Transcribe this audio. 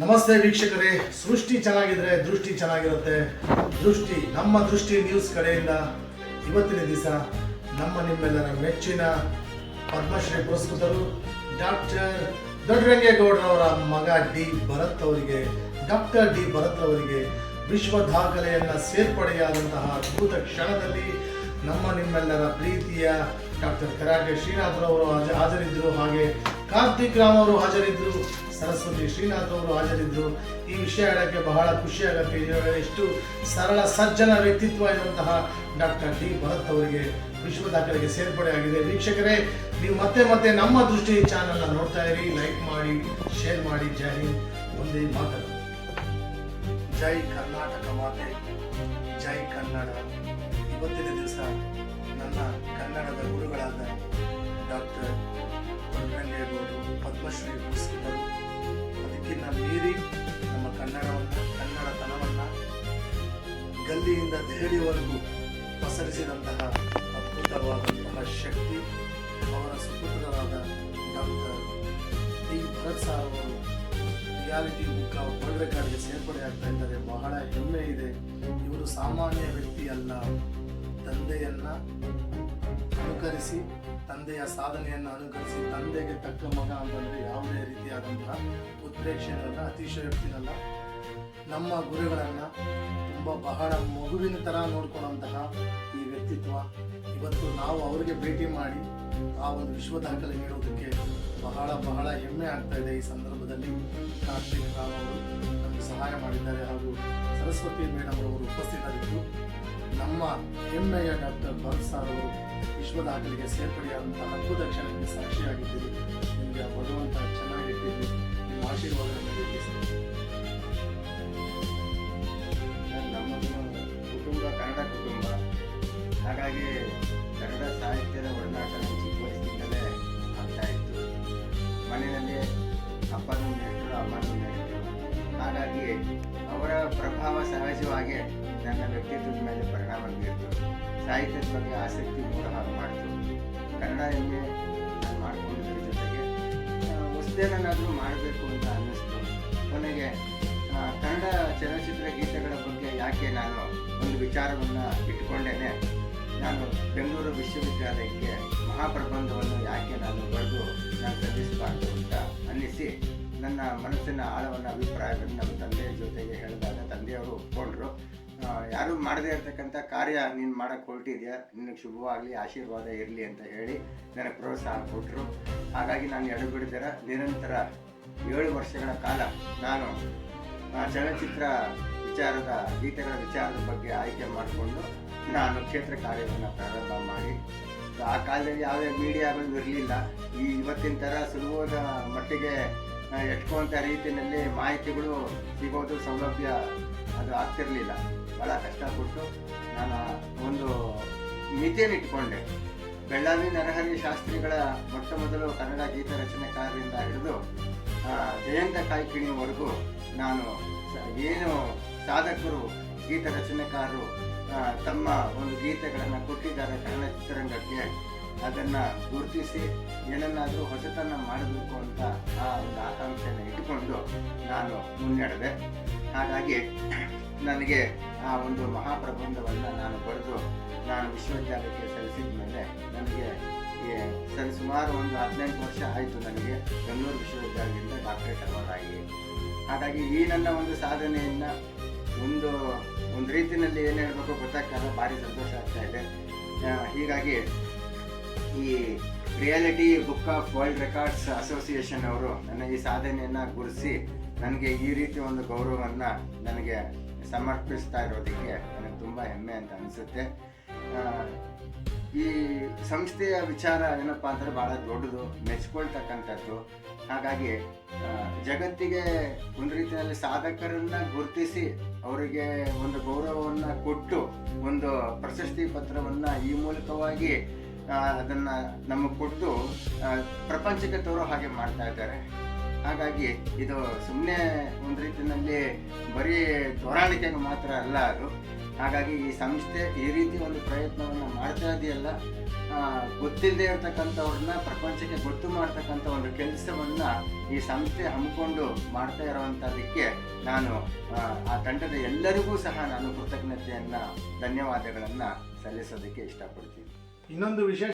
ನಮಸ್ತೆ ವೀಕ್ಷಕರೇ. ಸೃಷ್ಟಿ ಚೆನ್ನಾಗಿದ್ರೆ ದೃಷ್ಟಿ ಚೆನ್ನಾಗಿರುತ್ತೆ. ದೃಷ್ಟಿ, ನಮ್ಮ ದೃಷ್ಟಿ ನ್ಯೂಸ್ ಕಡೆಯಿಂದ ಇವತ್ತಿನ ದಿವಸ ನಮ್ಮ ನಿಮ್ಮೆಲ್ಲರ ಮೆಚ್ಚಿನ ಪದ್ಮಶ್ರೀ ಪುರಸ್ಕೃತರು ಡಾಕ್ಟರ್ ದೊಡ್ಡರಂಗೇಗೌಡರವರ ಮಗ ಡಿ ಭರತ್ ಅವರಿಗೆ, ಡಾಕ್ಟರ್ ಡಿ ಭರತ್ ಅವರಿಗೆ ವಿಶ್ವ ದಾಖಲೆಯನ್ನ ಸೇರ್ಪಡೆಯಾದಂತಹ ಅದ್ಭುತ ಕ್ಷಣದಲ್ಲಿ ನಮ್ಮ ನಿಮ್ಮೆಲ್ಲರ ಪ್ರೀತಿಯ ಡಾಕ್ಟರ್ ಕರಾಟೆ ಶ್ರೀನಾಥರವರು ಹಾಜ ಹಾಜರಿದ್ದರು ಹಾಗೆ ಕಾರ್ತಿಕ್ ರಾಮ್ ಅವರು ಹಾಜರಿದ್ದರು ಸರಸ್ವತಿ ಶ್ರೀನಾಥ್ ಅವರು ಹಾಜರಿದ್ದರು ಈ ವಿಷಯ ಹೇಳೋಕ್ಕೆ ಬಹಳ ಖುಷಿ ಆಗುತ್ತೆ. ಎಷ್ಟು ಸರಳ, ಸಜ್ಜನ ವ್ಯಕ್ತಿತ್ವ ಇರುವಂತಹ ಡಾಕ್ಟರ್ ಡಿ. ಭರತ್ ಅವರಿಗೆ ವಿಶ್ವ ದಾಖಲೆಗೆ ಸೇರ್ಪಡೆಯಾಗಿದೆ ವೀಕ್ಷಕರೇ, ನೀವು ಮತ್ತೆ ಮತ್ತೆ ನಮ್ಮ ದೃಷ್ಟಿ ಚಾನೆಲ್ನ ನೋಡ್ತಾ ಇರಿ. ಲೈಕ್ ಮಾಡಿ, ಶೇರ್ ಮಾಡಿ. ಜೈ ಒಂದೇ ಮಾತನ್ನು. ಜೈ ಕರ್ನಾಟಕ ಮಾತೆ. ಜೈ ಕನ್ನಡ. ಇವತ್ತಿನ ದಿವಸ ನನ್ನ ಕನ್ನಡದ ಗುರುಗಳಾದ ಡಾಕ್ಟರ್ ಪದ್ಮಶ್ರೀ ಪುರಸ್ಕೃತರು ಅದಕ್ಕಿಂತ ಮೀರಿ ನಮ್ಮ ಕನ್ನಡವನ್ನ, ಕನ್ನಡತನವನ್ನ, ಗಲ್ಲಿಯಿಂದ ದೆಹಲಿವರೆಗೂ ಪಸರಿಸಿದಂತಹ ಅದ್ಭುತವಾದಂತಹ ಶಕ್ತಿ, ಅವರ ಸುಪುತ್ರರಾದ ಡಾಕ್ಟರ್ ಡಿ ಭರತ್ ಸಾರ್ ಅವರು ರಿಯಾಲಿಟಿ ಬುಕ್ ವರ್ಲ್ಡ್ ಸೇರ್ಪಡೆ ಆಗ್ತಾ ಇದ್ದಾರೆ. ಬಹಳ ಹೆಮ್ಮೆ ಇದೆ. ಇವರು ಸಾಮಾನ್ಯ ವ್ಯಕ್ತಿ ಅಲ್ಲ ತಂದೆಯನ್ನ ಅನುಕರಿಸಿ ತಂದೆಯ ಸಾಧನೆಯನ್ನು ಅನುಕರಿಸಿ ತಂದೆಗೆ ತಕ್ಕ ಮಗ ಅಂತಂದರೆ ಯಾವುದೇ ರೀತಿಯಾದಂತಹ ಉತ್ಪ್ರೇಕ್ಷೆಯಲ್ಲ ಅತಿಶಯೋಕ್ತಿನಲ್ಲ. ನಮ್ಮ ಗುರುಗಳನ್ನು ತುಂಬ ಬಹಳ ಮಗುವಿನ ಥರ ನೋಡ್ಕೊಳ್ಳುವಂತಹ ಈ ವ್ಯಕ್ತಿತ್ವ ಇವತ್ತು ನಾವು ಅವರಿಗೆ ಭೇಟಿ ಮಾಡಿ ಆ ಒಂದು ವಿಶ್ವ ದಾಖಲೆ ನೀಡೋದಕ್ಕೆ ಬಹಳ ಬಹಳ ಹೆಮ್ಮೆ ಆಗ್ತಾ ಇದೆ ಈ ಸಂದರ್ಭದಲ್ಲಿ. ಕಾರ್ತಿಕ್ ರಾವ್ ಅವರು. ಸಹಾಯ ಮಾಡಿದ್ದಾರೆ ಹಾಗೂ ಸರಸ್ವತಿ ಮೇಡಮ್ ಅವರು ಉಪಸ್ಥಿತರಿದ್ದು, ನಮ್ಮ ಹೆಮ್ಮೆಯ ಡಾಕ್ಟರ್ ಭರತ್ ಸಾರ್ ಅವರು ವಿಶ್ವ ದಾಖಲೆಗೆ ಸೇರ್ಪಡೆಯಾದಂತಹ ಅದ್ಭುತ ಕ್ಷಣಕ್ಕೆ ಸಾಕ್ಷಿಯಾಗಿದ್ದೀರಿ. ನಿಮಗೆ ಭಗವಂತ ಚೆನ್ನಾಗಿದ್ದೀರಿ ನಿಮ್ಮ ಆಶೀರ್ವಾದವನ್ನು ನಿರ್ಮಿಸಿದೆ ನಮ್ಮ ಕುಟುಂಬ ಕನ್ನಡ ಕುಟುಂಬ. ಹಾಗಾಗಿ ಕನ್ನಡ ಸಾಹಿತ್ಯದ ಒಡನಾಟ ಪ್ರಭಾವ ಸಹಜವಾಗಿ ನನ್ನ ವ್ಯಕ್ತಿತ್ವದ ಮೇಲೆ ಪರಿಣಾಮ ಬೀರ್ತು ಸಾಹಿತ್ಯದ ಬಗ್ಗೆ ಆಸಕ್ತಿ ಮೂಲ ಹಾಗೆ ಮಾಡ್ತು ಕನ್ನಡ ಹೆಮ್ಮೆ ನಾನು ಜೊತೆಗೆ ಹೊಸದೇನಾದರೂ ಮಾಡಬೇಕು ಅಂತ ಅನ್ನಿಸ್ತು. ಕೊನೆಗೆ ಕನ್ನಡ ಚಲನಚಿತ್ರ ಗೀತೆಗಳ ಬಗ್ಗೆ ಯಾಕೆ ನಾನು ಒಂದು ವಿಚಾರವನ್ನು ಇಟ್ಕೊಂಡೇನೆ? ನಾನು ಬೆಂಗಳೂರು ವಿಶ್ವವಿದ್ಯಾಲಯಕ್ಕೆ ಮಹಾಪ್ರಬಂಧವನ್ನು ಯಾಕೆ ನಾನು ಬರೆದು ನಾನು ಸಲ್ಲಿಸಬಾರ್ದು ಅಂತ ನನ್ನ ಮನಸ್ಸಿನ ಆಳವನ್ನು ಅಭಿಪ್ರಾಯವನ್ನು ನಮ್ಮ ತಂದೆಯ ಜೊತೆಗೆ ಹೇಳಿದಾಗ ತಂದೆಯವರು ಒಪ್ಕೊಂಡ್ರು. ಯಾರು ಮಾಡದೇ ಇರತಕ್ಕಂಥ ಕಾರ್ಯ ನೀನು ಮಾಡಕ್ಕೆ ಹೊರಟಿದೆಯಾ? ನಿನಗೆ ಶುಭವಾಗಲಿ, ಆಶೀರ್ವಾದ ಇರಲಿ ಅಂತ ಹೇಳಿ ನನಗೆ ಪ್ರೋತ್ಸಾಹ ಕೊಟ್ಟರು ಹಾಗಾಗಿ ನಾನು ಎಡಬಿಡದಿರ, ನಿರಂತರ ಏಳು ವರ್ಷಗಳ ಕಾಲ ನಾನು ಚಲನಚಿತ್ರ ವಿಚಾರದ, ಗೀತೆಗಳ ವಿಚಾರದ ಬಗ್ಗೆ ಆಯ್ಕೆ ಮಾಡಿಕೊಂಡು ನಾನು ಕ್ಷೇತ್ರ ಕಾರ್ಯವನ್ನು ಪ್ರಾರಂಭ ಮಾಡಿ. ಆ ಕಾಲದಲ್ಲಿ ಯಾವುದೇ ಮೀಡಿಯಾಗಳು ಇರಲಿಲ್ಲ. ಈ ಇವತ್ತಿನ ಥರ ಸುಲಭದ ಮಟ್ಟಿಗೆ ಆ, ಎಟ್ಕೊಂಥ ರೀತಿಯಲ್ಲಿ ಮಾಹಿತಿಗಳು ಸಿಗೋದು ಸೌಲಭ್ಯ ಅದು ಆಗ್ತಿರಲಿಲ್ಲ. ಭಾಳ ಕಷ್ಟಪಟ್ಟು ನಾನು ಒಂದು ಮಿತಿಯನ್ನು ಇಟ್ಕೊಂಡೆ. ಬೆಳ್ಳಾವಿ ನರಹರಿ ಶಾಸ್ತ್ರಿಗಳ ಮೊಟ್ಟ ಮೊದಲು ಕನ್ನಡ ಗೀತ ರಚನೆಕಾರರಿಂದ ಹಿಡಿದು ಜಯಂತ ಕಾಯ್ಕಿಣಿವರೆಗೂ ನಾನು ಏನು ಸಾಧಕರು ಗೀತ ರಚನೆಕಾರರು ತಮ್ಮ ಒಂದು ಗೀತೆಗಳನ್ನು ಕೊಟ್ಟಿದ್ದಾರೆ ಕನ್ನಡ ಚಿತ್ರರಂಗಕ್ಕೆ. ಅದನ್ನು ಗುರುತಿಸಿ ಏನನ್ನಾದರೂ ಹೊಸತನ್ನು ಮಾಡಬೇಕು ಅಂತ ಆ ಒಂದು ಆಕಾಂಕ್ಷೆಯನ್ನು ಇಟ್ಟುಕೊಂಡು ನಾನು ಮುನ್ನಡೆದೆ ಹಾಗಾಗಿ ನನಗೆ ಆ ಒಂದು ಮಹಾಪ್ರಬಂಧವನ್ನು ನಾನು ಬರೆದು ನಾನು ವಿಶ್ವವಿದ್ಯಾಲಯಕ್ಕೆ ಸಲ್ಲಿಸಿದ ಮೇಲೆ ನನಗೆ ಸರಿ ಸುಮಾರು ಒಂದು ಹದಿನೆಂಟು ವರ್ಷ ಆಯಿತು ನನಗೆ ಬೆಂಗಳೂರು ವಿಶ್ವವಿದ್ಯಾಲಯದಿಂದ ಡಾಕ್ಟರೇಟ್ ಆಗಿ ಹಾಗಾಗಿ ಈ ನನ್ನ ಒಂದು ಸಾಧನೆಯನ್ನು ಒಂದು ಒಂದು ರೀತಿಯಲ್ಲಿ ಏನು ಹೇಳಬೇಕು ಗೊತ್ತಾಗ್ತಲ್ಲ ಭಾರಿ ಸಂತೋಷ ಆಗ್ತಾ ಇದೆ. ಹೀಗಾಗಿ ಈ reality book of world records association ಅವರು ನನ್ನ ಈ ಸಾಧನೆಯನ್ನು ಗುರುತಿಸಿ ನನಗೆ ಈ ರೀತಿ ಒಂದು ಗೌರವವನ್ನು ನನಗೆ ಸಮರ್ಪಿಸ್ತಾ ಇರೋದಕ್ಕೆ ನನಗೆ ತುಂಬ ಹೆಮ್ಮೆ ಅಂತ ಅನಿಸುತ್ತೆ. ಈ ಸಂಸ್ಥೆಯ ವಿಚಾರ ಏನಪ್ಪ ಅಂದರೆ ಭಾಳ ದೊಡ್ಡದು, ಮೆಚ್ಕೊಳ್ತಕ್ಕಂಥದ್ದು. ಹಾಗಾಗಿ ಜಗತ್ತಿಗೆ ಒಂದು ರೀತಿಯಲ್ಲಿ ಸಾಧಕರನ್ನು ಗುರುತಿಸಿ ಅವರಿಗೆ ಒಂದು ಗೌರವವನ್ನು ಕೊಟ್ಟು ಒಂದು ಪ್ರಶಸ್ತಿ ಪತ್ರವನ್ನು ಈ ಮೂಲಕವಾಗಿ ಅದನ್ನ ನಮಗೆ ಕೊಟ್ಟು ಪ್ರಪಂಚಕ್ಕೆ ತೋರೋ ಹಾಗೆ ಮಾಡ್ತಾ ಇದ್ದಾರೆ. ಹಾಗಾಗಿ ಇದು ಸುಮ್ಮನೆ ಒಂದು ರೀತಿಯಲ್ಲಿ ಬರೀ ತೋರಾಣಿಕೆಗೆ ಮಾತ್ರ ಅಲ್ಲ ಅದು. ಹಾಗಾಗಿ ಈ ಸಂಸ್ಥೆ ಈ ರೀತಿ ಒಂದು ಪ್ರಯತ್ನವನ್ನು ಮಾಡ್ತಾ ಇದೆಯಲ್ಲ ಗೊತ್ತಿಲ್ಲದೆ ಇರತಕ್ಕಂಥವ್ರನ್ನ, ಪ್ರಪಂಚಕ್ಕೆ ಗೊತ್ತು ಮಾಡ್ತಕ್ಕಂಥ ಒಂದು ಕೆಲಸವನ್ನು ಈ ಸಂಸ್ಥೆ ಹಮ್ಮಿಕೊಂಡು ಮಾಡ್ತಾ ಇರೋವಂಥದ್ದಕ್ಕೆ ನಾನು ಆ ತಂಡದ ಎಲ್ಲರಿಗೂ ಸಹ ನಾನು ಕೃತಜ್ಞತೆಯನ್ನು, ಧನ್ಯವಾದಗಳನ್ನು ಸಲ್ಲಿಸೋದಕ್ಕೆ ಇಷ್ಟಪಡ್ತೀನಿ. ಇನ್ನೊಂದು ವಿಶೇಷ